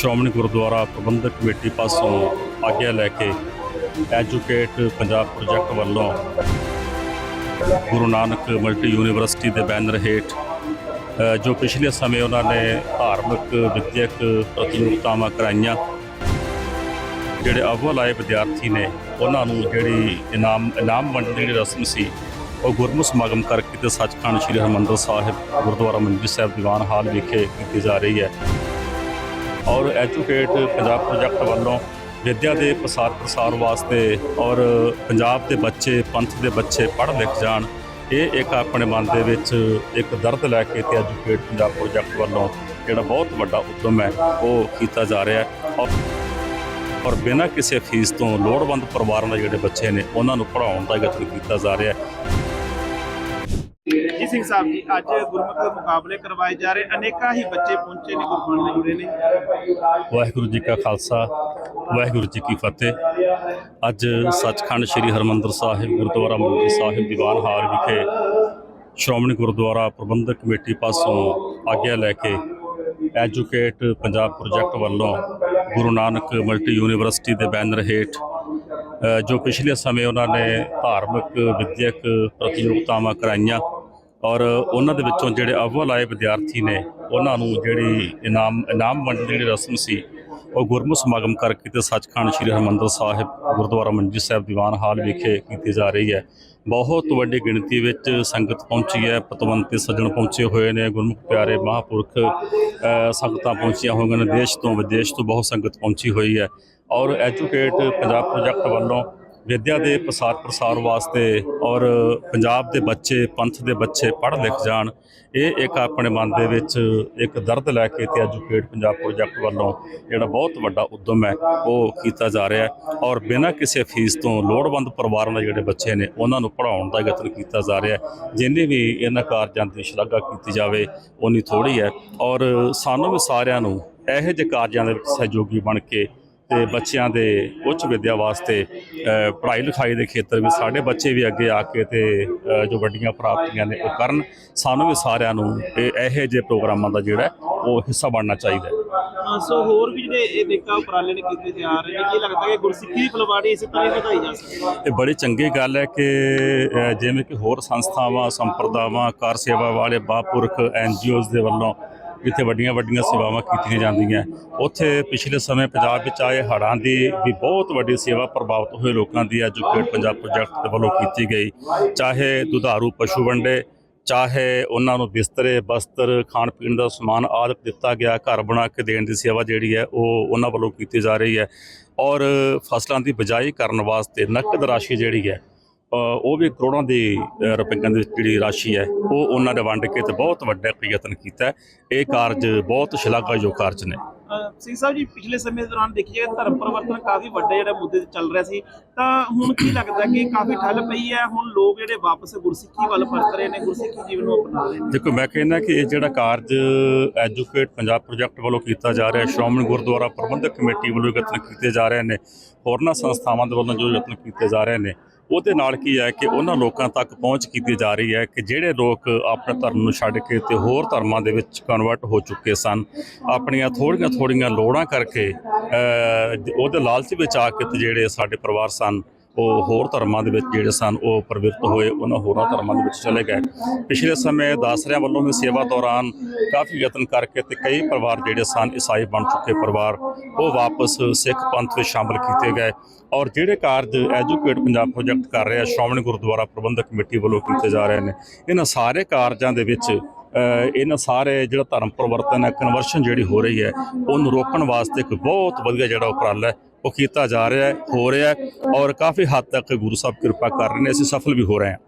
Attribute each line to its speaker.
Speaker 1: ਸ਼੍ਰੋਮਣੀ ਗੁਰਦੁਆਰਾ ਪ੍ਰਬੰਧਕ committee ਪਾਸੋਂ ਆਗਿਆ ਲੈ ਕੇ ਐਜੂਕੇਟ ਪੰਜਾਬ ਪ੍ਰੋਜੈਕਟ ਵੱਲੋਂ ਗੁਰੂ ਨਾਨਕ ਮਲਟੀ ਯੂਨੀਵਰਸਿਟੀ ਦੇ ਬੈਨਰ ਹੇਠ ਜੋ ਪਿਛਲੇ ਸਮੇਂ ਉਹਨਾਂ ਨੇ ਧਾਰਮਿਕ ਵਿਦਿਅਕ ਪ੍ਰਤੀਯੋਗਤਾਵਾਂ ਕਰਾਈਆਂ, ਜਿਹੜੇ ਅਵਲ ਆਏ ਵਿਦਿਆਰਥੀ ਨੇ, ਉਹਨਾਂ ਨੂੰ ਜਿਹੜੀ ਇਨਾਮ ਇਨਾਮ ਵੰਡਣ ਦੀ ਜਿਹੜੀ ਰਸਮ ਸੀ, ਉਹ ਗੁਰਮੁਖ ਸਮਾਗਮ ਕਰਕੇ ਤੇ ਸੱਚਖੰਡ ਸ੍ਰੀ ਹਰਿਮੰਦਰ ਸਾਹਿਬ ਗੁਰਦੁਆਰਾ ਮੰਜੀ ਸਾਹਿਬ ਦੀਵਾਨ ਹਾਲ ਵਿਖੇ ਕੀਤੀ ਜਾ ਰਹੀ ਹੈ। ਔਰ ਐਜੂਕੇਟ ਪੰਜਾਬ ਪ੍ਰੋਜੈਕਟ ਵੱਲੋਂ ਵਿੱਦਿਆ ਦੇ ਪ੍ਰਸਾਰ ਪ੍ਰਸਾਰ ਵਾਸਤੇ ਔਰ ਪੰਜਾਬ ਦੇ ਬੱਚੇ, ਪੰਥ ਦੇ ਬੱਚੇ ਪੜ੍ਹ ਲਿਖ ਜਾਣ, ਇਹ ਇੱਕ ਆਪਣੇ ਮਨ ਦੇ ਵਿੱਚ ਇੱਕ ਦਰਦ ਲੈ ਕੇ ਤੇ ਐਜੂਕੇਟ ਪੰਜਾਬ ਪ੍ਰੋਜੈਕਟ ਵੱਲੋਂ ਜਿਹੜਾ ਬਹੁਤ ਵੱਡਾ ਉਦਮ ਹੈ, ਉਹ ਕੀਤਾ ਜਾ ਰਿਹਾ ਹੈ। ਔਰ ਔਰ ਬਿਨਾਂ ਕਿਸੇ ਫੀਸ ਤੋਂ ਲੋੜਵੰਦ ਪਰਿਵਾਰਾਂ ਦੇ ਜਿਹੜੇ ਬੱਚੇ ਨੇ, ਉਹਨਾਂ ਨੂੰ ਪੜ੍ਹਾਉਣ ਦਾ ਯਤਨ ਕੀਤਾ ਜਾ ਰਿਹਾ ਹੈ।
Speaker 2: ਜੀ ਸਾਹਿਬ ਜੀ, ਅੱਜ ਗੁਰਮੁਖ ਦੇ ਮੁਕਾਬਲੇ ਕਰਵਾਏ ਜਾ ਰਹੇ, ਅਨੇਕਾਂ ਹੀ ਬੱਚੇ ਪਹੁੰਚੇ ਨੇ, ਗੁਰਬਾਣੀ ਜੁੜੇ ਨੇ।
Speaker 1: ਵਾਹਿਗੁਰੂ ਜੀ ਕਾ ਖਾਲਸਾ, ਵਾਹਿਗੁਰੂ ਜੀ ਕੀ ਫਤਿਹ। ਅੱਜ ਸੱਚਖੰਡ ਸ੍ਰੀ ਹਰਮੰਦਰ ਸਾਹਿਬ, ਗੁਰਦੁਆਰਾ ਮੰਦਰ ਸਾਹਿਬ ਦੀਵਾਨ ਹਾਲ ਵਿਖੇ ਸ਼੍ਰੋਮਣੀ ਗੁਰਦੁਆਰਾ ਪ੍ਰਬੰਧਕ ਕਮੇਟੀ ਪਾਸੋਂ ਆਗਿਆ ਲੈ ਕੇ ਐਜੂਕੇਟ ਪੰਜਾਬ ਪ੍ਰੋਜੈਕਟ ਵੱਲੋਂ ਗੁਰੂ ਨਾਨਕ ਮਲਟੀ ਯੂਨੀਵਰਸਿਟੀ ਦੇ ਬੈਨਰ ਹੇਠ ਜੋ ਪਿਛਲੇ ਸਮੇਂ ਉਹਨਾਂ ਨੇ ਧਾਰਮਿਕ ਵਿਦਿਅਕ ਪ੍ਰਤੀਯੋਗਤਾਵਾਂ ਕਰਾਈਆਂ ਔਰ ਉਹਨਾਂ ਦੇ ਵਿੱਚੋਂ ਜਿਹੜੇ ਅਵਲ ਆਏ ਵਿਦਿਆਰਥੀ ਨੇ, ਉਹਨਾਂ ਨੂੰ ਜਿਹੜੀ ਇਨਾਮ ਇਨਾਮ ਵੰਡਣ ਦੀ ਜਿਹੜੀ ਰਸਮ ਸੀ, ਉਹ ਗੁਰਮੁਖ ਸਮਾਗਮ ਕਰਕੇ ਤੇ ਸੱਚਖੰਡ ਸ੍ਰੀ ਹਰਿਮੰਦਰ ਸਾਹਿਬ ਗੁਰਦੁਆਰਾ ਮੰਜੀ ਸਾਹਿਬ ਦੀਵਾਨ ਹਾਲ ਵਿਖੇ ਕੀਤੀ ਜਾ ਰਹੀ ਹੈ। ਬਹੁਤ ਵੱਡੀ ਗਿਣਤੀ ਵਿੱਚ ਸੰਗਤ ਪਹੁੰਚੀ ਹੈ, ਪਤਵੰਤੇ ਸੱਜਣ ਪਹੁੰਚੇ ਹੋਏ ਨੇ, ਗੁਰਮੁਖ ਪਿਆਰੇ ਮਹਾਂਪੁਰਖ ਸੰਗਤਾਂ ਪਹੁੰਚੀਆਂ ਹੋਈਆਂ ਨੇ, ਦੇਸ਼ ਤੋਂ ਵਿਦੇਸ਼ ਤੋਂ ਬਹੁਤ ਸੰਗਤ ਪਹੁੰਚੀ ਹੋਈ ਹੈ। ਔਰ ਐਜੂਕੇਟ, ਪੰਜਾਬ ਪ੍ਰੋਜੈਕਟ ਵੱਲੋਂ ਵਿਦਿਆ ਦੇ ਪ੍ਰਸਾਰ ਪ੍ਰਸਾਰ ਵਾਸਤੇ ਔਰ ਪੰਜਾਬ ਦੇ ਬੱਚੇ, ਪੰਥ ਦੇ ਬੱਚੇ ਪੜ੍ਹ ਲਿਖ ਜਾਣ, ਇਹ ਇੱਕ ਆਪਣੇ ਮਨ ਦੇ ਵਿੱਚ ਇੱਕ ਦਰਦ ਲੈ ਕੇ ਤੇ ਐਜੂਕੇਟ ਪੰਜਾਬ ਪ੍ਰੋਜੈਕਟ ਵੱਲੋਂ ਜਿਹੜਾ ਬਹੁਤ ਵੱਡਾ ਉਦਮ ਹੈ, ਉਹ ਕੀਤਾ ਜਾ ਰਿਹਾ ਹੈ ਔਰ ਬਿਨਾਂ ਕਿਸੇ ਫੀਸ ਤੋਂ ਲੋੜਵੰਦ ਪਰਿਵਾਰਾਂ ਦੇ ਜਿਹੜੇ ਬੱਚੇ ਨੇ, ਉਹਨਾਂ ਨੂੰ ਪੜ੍ਹਾਉਣ ਦਾ ਯਤਨ ਕੀਤਾ ਜਾ ਰਿਹਾ ਹੈ। ਜਿੰਨੀ ਵੀ ਇਹਨਾਂ ਕਾਰਜਾਂ ਦੀ ਸ਼ਲਾਘਾ ਕੀਤੀ ਜਾਵੇ ਉਨੀ ਥੋੜੀ ਹੈ ਔਰ ਸਾਨੂੰ ਵੀ ਸਾਰਿਆਂ ਨੂੰ ਇਹੋ ਜਿਹੇ ਕਾਰਜਾਂ ਦੇ ਵਿੱਚ ਸਹਿਯੋਗੀ ਬਣ ਕੇ ਤੇ ਬੱਚਿਆਂ ਦੇ ਉੱਚ ਵਿੱਦਿਆ ਵਾਸਤੇ ਪੜ੍ਹਾਈ ਲਿਖਾਈ ਦੇ ਖੇਤਰ ਵਿੱਚ ਸਾਡੇ ਬੱਚੇ ਵੀ ਅੱਗੇ ਆ ਕੇ ਤੇ ਜੋ ਵੱਡੀਆਂ ਪ੍ਰਾਪਤੀਆਂ ਨੇ ਉਹ ਕਰਨ। ਸਾਨੂੰ ਵੀ ਸਾਰਿਆਂ ਨੂੰ ਇਹ ਇਹੋ ਜਿਹੇ ਪ੍ਰੋਗਰਾਮਾਂ ਦਾ ਜਿਹੜਾ ਉਹ ਹਿੱਸਾ ਬਣਨਾ ਚਾਹੀਦਾ ਹੈ।
Speaker 2: ਸੋ ਹੋਰ ਵੀ ਜਿਹੜੇ ਇਹ ਨੇਕਾਂ ਉਪਰਾਲੇ ਨੇ ਕੀਤੇ ਜਾ ਰਹੇ ਨੇ ਕੀ ਲੱਗਦਾ ਕਿ ਗੁਰਸਿੱਖੀ ਦੀ ਫੁਲਵਾੜੀ ਇਸੇ ਤਰ੍ਹਾਂ ਵਧਾਈ ਜਾ ਸਕਦੀ
Speaker 1: ਇਹ ਬੜੀ ਚੰਗੀ ਗੱਲ ਹੈ ਕਿ ਜਿਵੇਂ ਕਿ ਹੋਰ ਸੰਸਥਾਵਾਂ ਸੰਪਰਦਾਵਾਂ ਕਾਰ ਸੇਵਾ ਵਾਲੇ ਬਾਪੁਰਖ ਐਨਜੀਓਜ਼ ਦੇ ਵੱਲੋਂ ਜਿੱਥੇ ਵੱਡੀਆਂ ਵੱਡੀਆਂ ਸੇਵਾਵਾਂ ਕੀਤੀਆਂ ਜਾਂਦੀਆਂ। ਉੱਥੇ ਪਿਛਲੇ ਸਮੇਂ ਪੰਜਾਬ ਵਿੱਚ ਆਏ ਹੜ੍ਹਾਂ ਦੀ ਵੀ ਬਹੁਤ ਵੱਡੀ ਸੇਵਾ ਪ੍ਰਭਾਵਿਤ ਹੋਏ ਲੋਕਾਂ ਦੀ ਐਜੂਕੇਟ ਪੰਜਾਬ ਪ੍ਰੋਜੈਕਟ ਦੇ ਵੱਲੋਂ ਕੀਤੀ ਗਈ। ਚਾਹੇ ਦੁਧਾਰੂ ਪਸ਼ੂ ਵੰਡੇ, ਚਾਹੇ ਉਹਨਾਂ ਨੂੰ ਬਿਸਤਰੇ, ਬਸਤਰ ਖਾਣ ਪੀਣ ਦਾ ਸਮਾਨ ਆਦਿ ਦਿੱਤਾ ਗਿਆ, ਘਰ ਬਣਾ ਕੇ ਦੇਣ ਦੀ ਸੇਵਾ ਜਿਹੜੀ ਹੈ ਉਹ ਉਹਨਾਂ ਵੱਲੋਂ ਕੀਤੀ ਜਾ ਰਹੀ ਹੈ। ਔਰ ਫਸਲਾਂ ਦੀ ਬਿਜਾਈ ਕਰਨ ਵਾਸਤੇ ਨਕਦ ਰਾਸ਼ੀ ਜਿਹੜੀ ਹੈ ਉਹ ਵੀ ਕਰੋੜਾਂ ਦੀ ਰੁਪਈਆਂ ਦੀ ਜਿਹੜੀ ਰਾਸ਼ੀ ਹੈ ਉਹ ਉਹਨਾਂ ਨੇ ਵੰਡ ਕੇ ਤੇ ਬਹੁਤ ਵੱਡਾ ਯਤਨ ਕੀਤਾ। ਇਹ ਕਾਰਜ ਬਹੁਤ ਸ਼ਲਾਘਾਯੋਗ ਕਾਰਜ ਨੇ।
Speaker 2: ਸਿੰਘ ਸਾਹਿਬ ਜੀ ਪਿਛਲੇ ਸਮੇਂ ਦੌਰਾਨ ਦੇਖੀਏ ਧਰਮ ਪਰਿਵਰਤਨ ਕਾਫੀ ਵੱਡੇ ਜਿਹੜੇ ਮੁੱਦੇ ਤੇ ਚੱਲ ਰਿਹਾ ਸੀ। ਤਾਂ ਹੁਣ ਕੀ ਲੱਗਦਾ ਕਿ ਕਾਫੀ ਠੱਲ ਪਈ ਹੈ? ਹੁਣ ਲੋਕ ਜਿਹੜੇ ਵਾਪਸ ਗੁਰਸਿੱਖੀ ਵੱਲ ਪਰਤ ਰਹੇ ਨੇ ਗੁਰਸਿੱਖੀ ਜੀਵਨ ਨੂੰ ਅਪਣਾ ਰਹੇ ਨੇ।
Speaker 1: ਦੇਖੋ ਮੈਂ ਕਹਿੰਦਾ ਕਿ ਇਹ ਜਿਹੜਾ ਕਾਰਜ ਐਜੂਕੇਟ ਪੰਜਾਬ ਪ੍ਰੋਜੈਕਟ ਵੱਲੋਂ ਕੀਤਾ ਜਾ ਰਿਹਾ ਸ਼੍ਰੋਮਣੀ ਗੁਰਦੁਆਰਾ ਪ੍ਰਬੰਧਕ ਕਮੇਟੀ ਵੱਲੋਂ ਯਤਨ ਕੀਤੇ ਜਾ ਰਹੇ ਨੇ। ਹੋਰਨਾਂ ਸੰਸਥਾਵਾਂ ਦੇ ਵੱਲੋਂ ਜੋ ਯਤਨ ਕੀਤੇ ਜਾ ਰਹੇ ਨੇ ਉਹਦੇ ਨਾਲ ਕੀ ਹੈ ਕਿ ਉਹਨਾਂ ਲੋਕਾਂ ਤੱਕ ਪਹੁੰਚ ਕੀਤੀ ਜਾ ਰਹੀ ਹੈ ਕਿ ਜਿਹੜੇ ਲੋਕ ਆਪਣੇ ਧਰਮ ਨੂੰ ਛੱਡ ਕੇ ਤੇ ਹੋਰ ਧਰਮਾਂ ਦੇ ਵਿੱਚ ਕਨਵਰਟ ਹੋ ਚੁੱਕੇ ਸਨ, ਆਪਣੀਆਂ ਥੋੜੀਆਂ ਥੋੜੀਆਂ ਲੋੜਾਂ ਕਰਕੇ ਉਹਦੇ ਲਾਲਚ ਵਿੱਚ ਆ ਕੇ ਤੇ ਜਿਹੜੇ ਸਾਡੇ ਪਰਿਵਾਰ ਸਨ ਉਹ ਹੋਰ ਧਰਮਾਂ ਦੇ ਵਿੱਚ ਜਿਹੜੇ ਸਨ, ਉਹ ਪ੍ਰਵਿਰਤ ਹੋਏ, ਉਹਨਾਂ ਹੋਰਾਂ ਧਰਮਾਂ ਦੇ ਵਿੱਚ ਚਲੇ ਗਏ। ਪਿਛਲੇ ਸਮੇਂ ਦਾਸਰਿਆਂ ਵੱਲੋਂ ਵੀ ਸੇਵਾ ਦੌਰਾਨ ਕਾਫੀ ਯਤਨ ਕਰਕੇ ਤੇ ਕਈ ਪਰਿਵਾਰ ਜਿਹੜੇ ਸਨ, ਈਸਾਈ ਬਣ ਚੁੱਕੇ ਪਰਿਵਾਰ, ਉਹ ਵਾਪਸ ਸਿੱਖ ਪੰਥ ਵਿੱਚ ਸ਼ਾਮਲ ਕੀਤੇ ਗਏ। ਔਰ ਜਿਹੜੇ ਕਾਰਜ ਐਜੂਕੇਟ ਪੰਜਾਬ ਪ੍ਰੋਜੈਕਟ ਕਰ ਰਿਹਾ, ਸ਼੍ਰੋਮਣੀ ਗੁਰਦੁਆਰਾ ਪ੍ਰਬੰਧਕ ਕਮੇਟੀ ਵੱਲੋਂ ਕੀਤੇ ਜਾ ਰਹੇ ਨੇ, ਇਹਨਾਂ ਸਾਰੇ ਕਾਰਜਾਂ ਦੇ ਵਿੱਚ ਇਹਨਾਂ ਸਾਰੇ ਜਿਹੜਾ ਧਰਮ ਪਰਿਵਰਤਨ ਹੈ ਕਨਵਰਸ਼ਨ ਜਿਹੜੀ ਹੋ ਰਹੀ ਹੈ, ਉਹਨੂੰ ਰੋਕਣ ਵਾਸਤੇ ਇੱਕ ਬਹੁਤ ਵਧੀਆ ਜਿਹੜਾ ਉਪਰਾਲਾ ਹੈ ਉਹ ਕੀਤਾ ਜਾ ਰਿਹਾ ਹੈ, ਹੋ ਰਿਹਾ ਹੈ ਔਰ ਕਾਫੀ ਹੱਦ ਤੱਕ ਗੁਰੂ ਸਾਹਿਬ ਕਿਰਪਾ ਕਰ ਰਹੇ ਨੇ, ਅਸੀਂ ਸਫਲ ਵੀ ਹੋ ਰਹੇ ਹਾਂ।